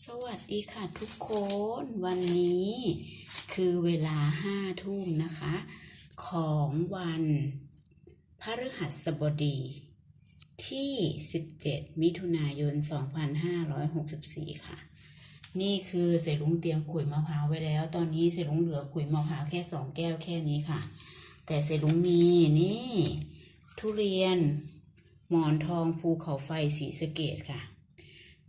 สวัสดีค่ะทุกคนวันนี้คือเวลาห้าทุ่มนะคะ ของวันพฤหัสบดีที่ 17 มิถุนายน 2564 ค่ะ นี่คือเสลุงเตรียมขุยมะพร้าวไว้แล้ว ตอนนี้เสลุงเหลือขุยมะพร้าวแค่สองแก้วแค่นี้ค่ะ แต่เสลุงมีนี่ ทุเรียน หมอนทองภูเขาไฟสีสเกดค่ะ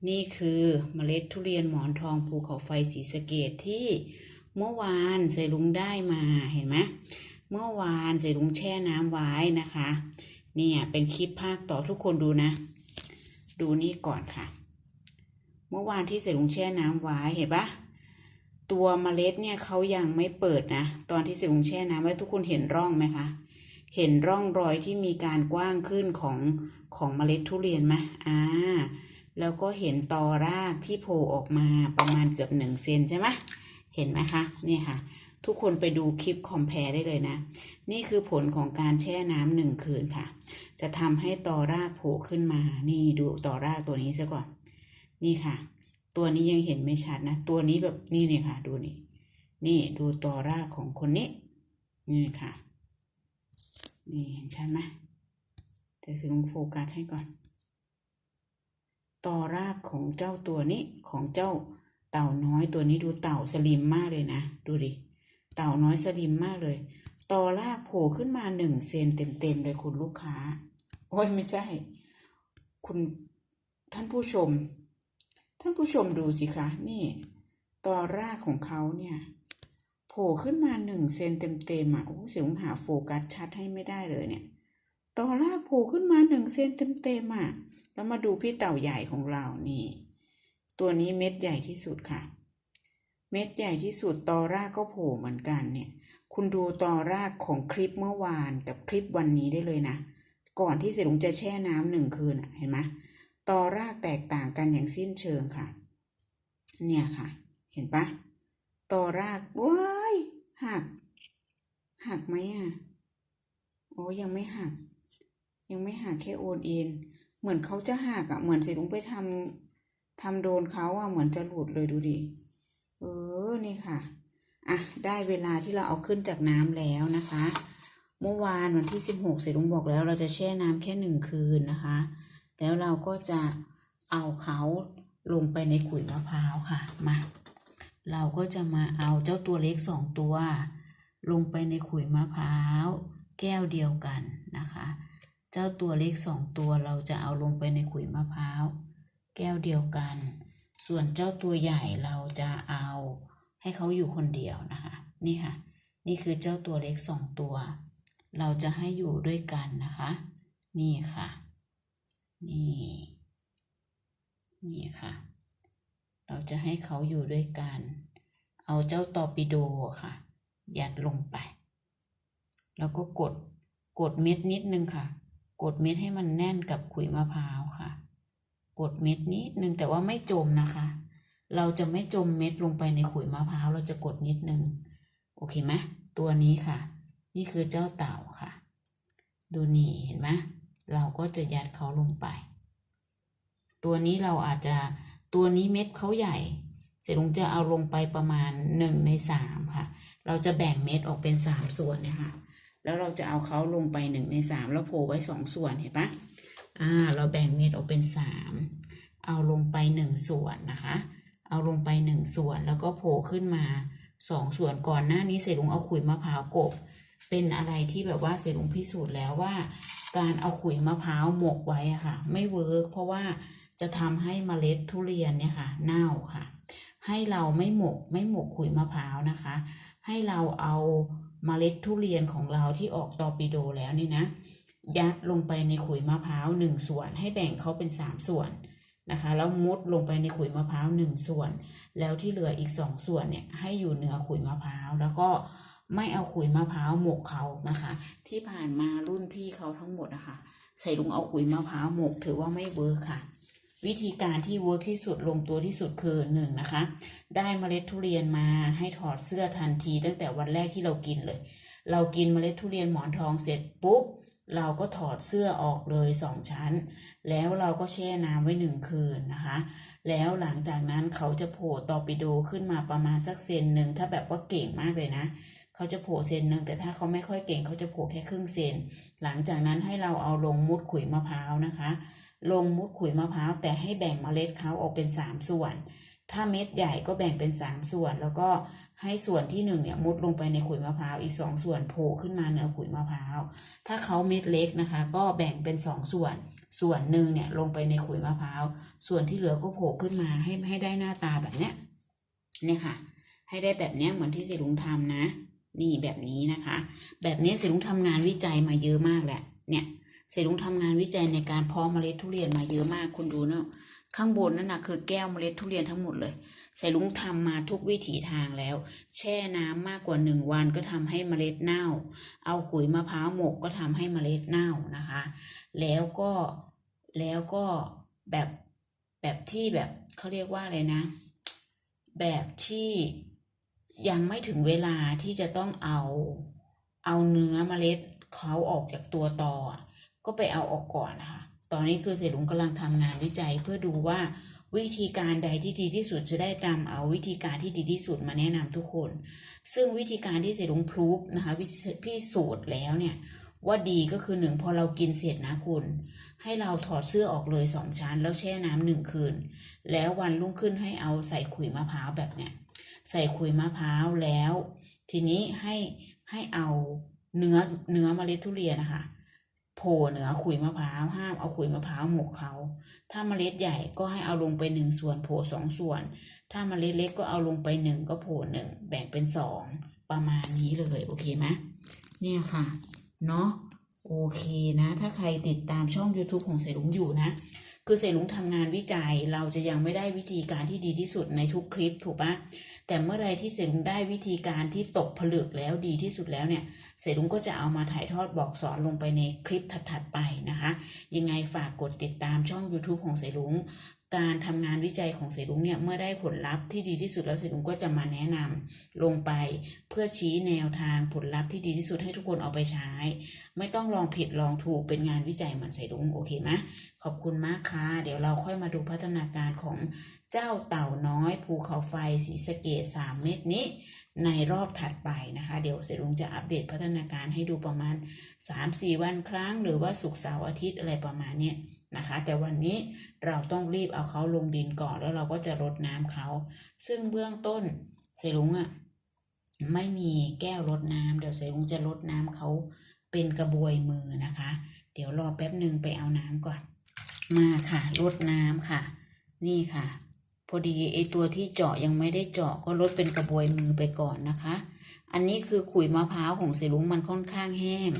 นี่คือเมล็ดทุเรียนหมอนทองภูเขาไฟสีสะเกดที่เมื่อวานใส่ลุงได้มาเห็นไหมเมื่อวานใส่ลุงแช่น้ำไว้นะคะ เนี่ยเป็นคลิปภาคต่อทุกคนดูนะ ดูนี่ก่อนค่ะ เมื่อวานที่ใส่ลุงแช่น้ำไว้เห็นปะตัวเมล็ดเนี่ยเขายังไม่เปิดนะ ตอนที่ใส่ลุงแช่น้ำไว้ทุกคนเห็นร่องไหมคะเห็นร่องรอยที่มีการกว้างขึ้นของของเมล็ดทุเรียนไหมอ่า แล้วก็เห็นตอรากที่โผล่ออกมาประมาณเกือบหนึ่งเซนใช่ไหมเห็นไหมคะนี่ค่ะ ทุกคนไปดูคลิปคอมเพลได้เลยนะ นี่คือผลของการแช่น้ำหนึ่งคืนค่ะ จะทำให้ตอรากโผล่ขึ้นมา นี่ดูตอรากตัวนี้ซะก่อน นี่ค่ะ ตัวนี้ยังเห็นไม่ชัดนะ ตัวนี้แบบนี่เนี่ยค่ะ ดูนี่ นี่ดูตอรากของคนนี้ นี่ค่ะ นี่เห็นชัดไหมแต่สิลงโฟกัสให้ก่อน ตอรากของเจ้าตัวนี้ของเจ้าเต่าน้อยตัวนี้ดูเต่าสลิมมากเลยนะ ดูดิ เต่าน้อยสลิมมากเลยตอรากโผล่ขึ้นมาหนึ่งเซนเต็มๆเลยคุณลูกค้า โอ้ยไม่ใช่ คุณท่านผู้ชม ท่านผู้ชมดูสิคะ นี่ตอรากของเขาเนี่ยโผล่ขึ้นมาหนึ่งเซนเต็มๆอะโอ้เสียงหาโฟกัสชัดให้ไม่ได้เลยเนี่ย ตอรากโผล่ขึ้นมาหนึ่งเซนเต็มๆอะ แล้วมาดูพี่เต่าใหญ่ของเรานี่ ตัวนี้เม็ดใหญ่ที่สุดค่ะ เม็ดใหญ่ที่สุดตอรากก็โผล่เหมือนกันเนี่ย คุณดูตอรากของคลิปเมื่อวานกับคลิปวันนี้ได้เลยนะ ก่อนที่เสลุงจะแช่น้ำหนึ่งคืนอะเห็นไหมตอรากแตกต่างกันอย่างสิ้นเชิงค่ะ เนี่ยค่ะ เห็นปะตอรากว้ายหัก หักไหมอะ โอ้ยังไม่หัก ยังไม่หักแค่โอนเอ็นเหมือนเขาจะหักอะ เหมือนสิลุงไปทำทำโดนเขาอะเหมือนจะหลุดเลยดูดิเออนี่ค่ะอะได้เวลาที่เราเอาขึ้นจากน้ำแล้วนะคะ เมื่อวานวันที่สิบหกสิลุงบอกแล้วเราจะแช่น้ำแค่หนึ่งคืนนะคะ แล้วเราก็จะเอาเขาลงไปในขุยมะพร้าวค่ะมาเราก็จะมาเอาเจ้าตัวเล็กสองตัว ลงไปในขุยมะพร้าว แก้วเดียวกันนะคะ เจ้าตัวเล็กสองตัวเราจะเอาลงไปในขุยมะพร้าว แก้วเดียวกัน ส่วนเจ้าตัวใหญ่เราจะเอาให้เขาอยู่คนเดียวนะคะ นี่ค่ะ นี่คือเจ้าตัวเล็กสองตัว เราจะให้อยู่ด้วยกันนะคะ นี่ค่ะ นี่ นี่ค่ะ เราจะให้เขาอยู่ด้วยกัน เอาเจ้าตอปิโดค่ะ ยัดลงไป แล้วก็กดกดเม็ดนิดนึงค่ะ กดเม็ดให้มันแน่นกับขุยมะพร้าวค่ะ กดเม็ดนิดนึงแต่ว่าไม่จมนะคะ เราจะไม่จมเม็ดลงไปในขุยมะพร้าวเราจะกดนิดนึง โอเคไหมตัวนี้ค่ะ นี่คือเจ้าเต่าค่ะ ดูนี่เห็นไหมเราก็จะยัดเขาลงไป ตัวนี้เราอาจจะตัวนี้เม็ดเขาใหญ่ เสร็จลุงจะเอาลงไปประมาณหนึ่งในสามค่ะ เราจะแบ่งเม็ดออกเป็นสามส่วนเนี่ยค่ะ แล้วเราจะเอาเขาลงไปหนึ่งในสามแล้วโผล่ไว้สองส่วนเห็นปะอ่า เราแบ่งเม็ดออกเป็นสามเอาลงไปหนึ่งส่วนนะคะ เอาลงไปหนึ่งส่วนแล้วก็โผล่ขึ้นมาสองส่วนก่อนหน้านี้เสร็จลุงเอาขุยมะพร้าวกบ เป็นอะไรที่แบบว่าเสร็จลุงพิสูจน์แล้วว่า การเอาขุยมะพร้าวหมกไว้อะค่ะ ไม่เวิร์กเพราะว่าจะทำให้เมล็ดทุเรียนเนี่ยค่ะเน่าค่ะ ให้เราไม่หมกไม่หมกขุยมะพร้าวนะคะ ให้เราเอา เมล็ดทุเรียนของเราที่ออกตอปิโดแล้วนี่นะ ยัดลงไปในขุยมะพร้าวหนึ่งส่วน ให้แบ่งเขาเป็นสามส่วนนะคะแล้วมุดลงไปในขุยมะพร้าวหนึ่งส่วน แล้วที่เหลืออีกสองส่วนเนี่ยให้อยู่เหนือขุยมะพร้าวแล้วก็ไม่เอาขุยมะพร้าวหมกเขานะคะ ที่ผ่านมารุ่นพี่เขาทั้งหมดนะคะใส่ลุงเอาขุยมะพร้าวหมกถือว่าไม่เวิร์คค่ะ วิธีการที่เวิร์กที่สุดลงตัวที่สุดคือหนึ่งนะคะ ได้เมล็ดทุเรียนมาให้ถอดเสื้อทันทีตั้งแต่วันแรกที่เรากินเลย เรากินเมล็ดทุเรียนหมอนทองเสร็จปุ๊บเราก็ถอดเสื้อออกเลยสองชั้น แล้วเราก็แช่น้ำไว้หนึ่งคืนนะคะ แล้วหลังจากนั้นเขาจะโผล่ตอร์ปิโดขึ้นมาประมาณสักเซนหนึ่งถ้าแบบว่าเก่งมากเลยนะเขาจะโผล่เซนหนึ่งแต่ถ้าเขาไม่ค่อยเก่งเขาจะโผล่แค่ครึ่งเซน หลังจากนั้นให้เราเอาลงมุดขุยมะพร้าวนะคะ ลงมุดขุยมะพร้าวแต่ให้แบ่งเมล็ดเขาออกเป็นสามส่วน ถ้าเม็ดใหญ่ก็แบ่งเป็นสามส่วน แล้วก็ให้ส่วนที่หนึ่งเนี่ยมุดลงไปในขุยมะพร้าวอีกสองส่วนโผล่ขึ้นมาเหนือขุยมะพร้าวถ้าเขาเม็ดเล็กนะคะ ก็แบ่งเป็นสองส่วน ส่วนหนึ่งเนี่ยลงไปในขุยมะพร้าวส่วนที่เหลือก็โผล่ขึ้นมาให้ให้ได้หน้าตาแบบเนี้ยเนี่ยค่ะ ให้ได้แบบเนี้ยเหมือนที่เสลุงทำนะ นี่แบบนี้นะคะ แบบนี้เสลุงทำงานวิจัยมาเยอะมากแหละเนี่ย เสลุงทำงานวิจัยในการเพาะเมล็ดทุเรียนมาเยอะมากคุณดูเนาะข้างบนนั่นนะคือแก้วเมล็ดทุเรียนทั้งหมดเลยเสลุงทำมาทุกวิถีทางแล้ว แช่น้ำมากกว่าหนึ่งวันก็ทำให้เมล็ดเน่า เอาขุยมะพร้าวหมกก็ทำให้เมล็ดเน่านะคะ แล้วก็แล้วก็แบบแบบที่แบบเขาเรียกว่าอะไรนะ แบบที่ยังไม่ถึงเวลาที่จะต้องเอาเอาเนื้อเมล็ดเขาออกจากตัวตออ ก็ไปเอาออกก่อนนะคะ ตอนนี้คือเสลุงกำลังทำงานวิจัยเพื่อดูว่าวิธีการใดที่ดีที่สุดจะได้นำเอาวิธีการที่ดีที่สุดมาแนะนำทุกคน ซึ่งวิธีการที่เสลุงพรูฟนะคะวิพิสูจน์แล้วเนี่ยว่าดีก็คือหนึ่งพอเรากินเสร็จนะคุณ ให้เราถอดเสื้อออกเลยสองชั้น แล้วแช่น้ำหนึ่งคืน แล้ววันรุ่งขึ้นให้เอาใส่ขุยมะพร้าวแบบเนี้ยใส่ขุยมะพร้าวแล้ว ทีนี้ให้ให้เอาเนื้อเนื้อเมล็ดทุเรียนนะคะ โผล่เหนือขุยมะพร้าวห้ามเอาขุยมะพร้าวหมกเขา ถ้าเมล็ดใหญ่ก็ให้เอาลงไปหนึ่งส่วนโผล่สองส่วน ถ้าเมล็ดเล็กก็เอาลงไปหนึ่งก็โผล่หนึ่งแบ่งเป็นสองประมาณนี้เลยโอเคไหมเนี่ยค่ะเนาะโอเคนะ ถ้าใครติดตามช่อง YouTube ของเสรุงอยู่นะ คือเสรุงทำงานวิจัยเราจะยังไม่ได้วิธีการที่ดีที่สุดในทุกคลิปถูกปะ แต่เมื่อไรที่เสรุงได้วิธีการที่ตกผลึกแล้วดีที่สุดแล้วเนี่ยเสรุงก็จะเอามาถ่ายทอดบอกสอนลงไปในคลิปถัดๆไปนะคะ ยังไงฝากกดติดตามช่อง YouTube ของเสรุง การทำงานวิจัยของเสรุงเนี่ยเมื่อได้ผลลัพธ์ที่ดีที่สุดแล้วเสรุงก็จะมาแนะนำลงไปเพื่อชี้แนวทางผลลัพธ์ที่ดีที่สุดให้ทุกคนเอาไปใช้ ไม่ต้องลองผิดลองถูกเป็นงานวิจัยเหมือนเสรุงโอเคไหมขอบคุณมากค่ะ เดี๋ยวเราค่อยมาดูพัฒนาการของเจ้าเต่าน้อยภูเขาไฟสีสะเกตสามเม็ดนี้ ในรอบถัดไปนะคะ เดี๋ยวเสร็จลุงจะอัปเดตพัฒนาการให้ดูประมาณ 3-4 วันครั้ง หรือว่าศุกร์เสาร์อาทิตย์อะไรประมาณเนี้ยนะคะ แต่วันนี้เราต้องรีบเอาเขาลงดินก่อนแล้วเราก็จะรดน้ำเขา ซึ่งเบื้องต้นเสรุงอะไม่มีแก้วรดน้ำเดี๋ยวเสรุงจะรดน้ำเขาเป็นกระบวยมือนะคะ เดี๋ยวรอแป๊บหนึ่งไปเอาน้ำก่อน มาค่ะรดน้ำค่ะ นี่ค่ะ อดีไอตัวที่เจาะยังไม่ได้เจาะก็ลดเป็นกระบวยมือไปก่อนนะคะ อันนี้คือขุยมะพร้าวของเสลุงมันค่อนข้างแห้ง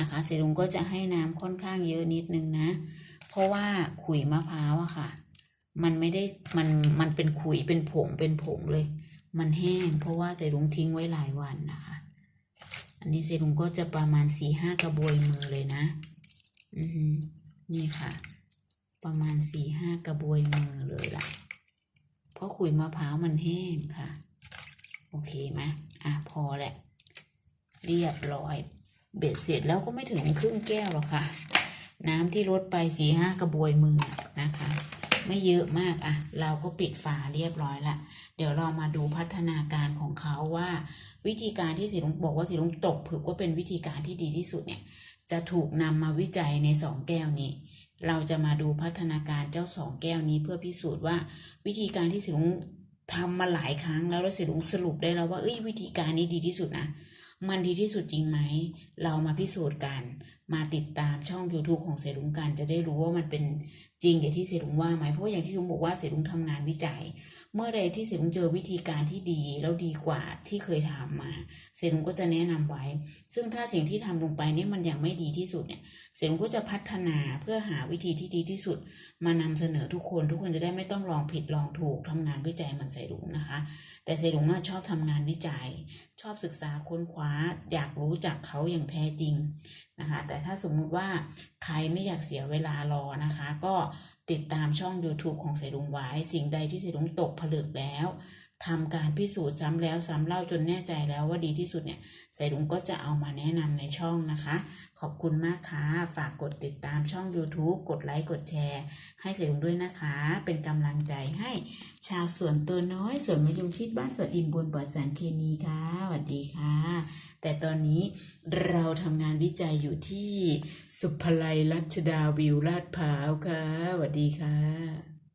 นะคะเสลุงก็จะให้น้ำค่อนข้างเยอะนิดนึงนะ เพราะว่าขุยมะพร้าวอะค่ะ มันไม่ได้มันมันเป็นขุยเป็นผงเป็นผงเลย มันแห้ง เพราะว่าเสลุงทิ้งไว้หลายวันนะคะ อันนี้เสลุงก็จะประมาณสี่ห้ากระบวยมือเลยนะ อือหือนี่ค่ะ ประมาณสี่ห้ากระบวยมือเลยล่ะ เพราะขุยมะพร้าวมันแห้งค่ะ โอเคไหมอะพอแหละ เรียบร้อย เบ็ดเสร็จแล้วก็ไม่ถึงครึ่งแก้วหรอกค่ะ น้ำที่ลดไปสี่ห้ากระบวยมือนะคะ ไม่เยอะมากอะ เราก็ปิดฝาเรียบร้อยละเดี๋ยวเรามาดูพัฒนาการของเขาว่า วิธีการที่สีลุงบอกว่าสีลุงตกผึกว่าเป็นวิธีการที่ดีที่สุดเนี่ยจะถูกนำมาวิจัยในสองแก้วนี้ เราจะมาดูพัฒนาการเจ้าสองแก้วนี้เพื่อพิสูจน์ว่า วิธีการที่สิลุงทำมาหลายครั้งแล้วแล้วสิลุงสรุปได้แล้วว่าเอ้ยวิธีการนี้ดีที่สุดนะมันดีที่สุดจริงไหม เรามาพิสูจน์กัน มาติดตามช่อง YouTube ของเสรุงกัน จะได้รู้ว่ามันเป็นจริงอย่างที่เสรุงว่าไหม เพราะอย่างที่ลุงบอกว่าเสรุงทำงานวิจัย เมื่อใดที่เสรุงเจอวิธีการที่ดีแล้วดีกว่าที่เคยทำมาเสรุงก็จะแนะนำไว้ ซึ่งถ้าสิ่งที่ทำลงไปนี่มันยังไม่ดีที่สุดเนี่ยเสรุงก็จะพัฒนาเพื่อหาวิธีที่ดีที่สุด มานำเสนอทุกคนทุกคนจะได้ไม่ต้องลองผิดลองถูกทำงานวิจัยมันเสรุงนะคะ แต่เสรุงอะชอบทำงานวิจัย ชอบศึกษาค้นคว้าอยากรู้จักเขาอย่างแท้จริงนะคะแต่ถ้าสมมุติว่าใครไม่อยากเสียเวลารอนะคะ ก็ ติดตามช่อง YouTube ของเสรุงไว้ สิ่งใดที่เสรุงตกผลึกแล้ว ทำการพิสูจน์ซ้ำแล้วซ้ำเล่าจนแน่ใจแล้วว่าดีที่สุดเนี่ยเสรุงก็จะเอามาแนะนำในช่องนะคะ ขอบคุณมากค่ะ ฝากกดติดตามช่อง YouTube กดไลค์กดแชร์ ให้เสรุงด้วยนะคะ เป็นกำลังใจให้ ชาวสวนตัวน้อยสวนมะยงชิดบ้านสวนอิ่มบุญปลอดสารเคมีค่ะสวัสดีค่ะ แต่ตอนนี้เราทำงานวิจัยอยู่ที่สุภไลรัชดาวิวลาดพร้าวค่ะสวัสดีค่ะ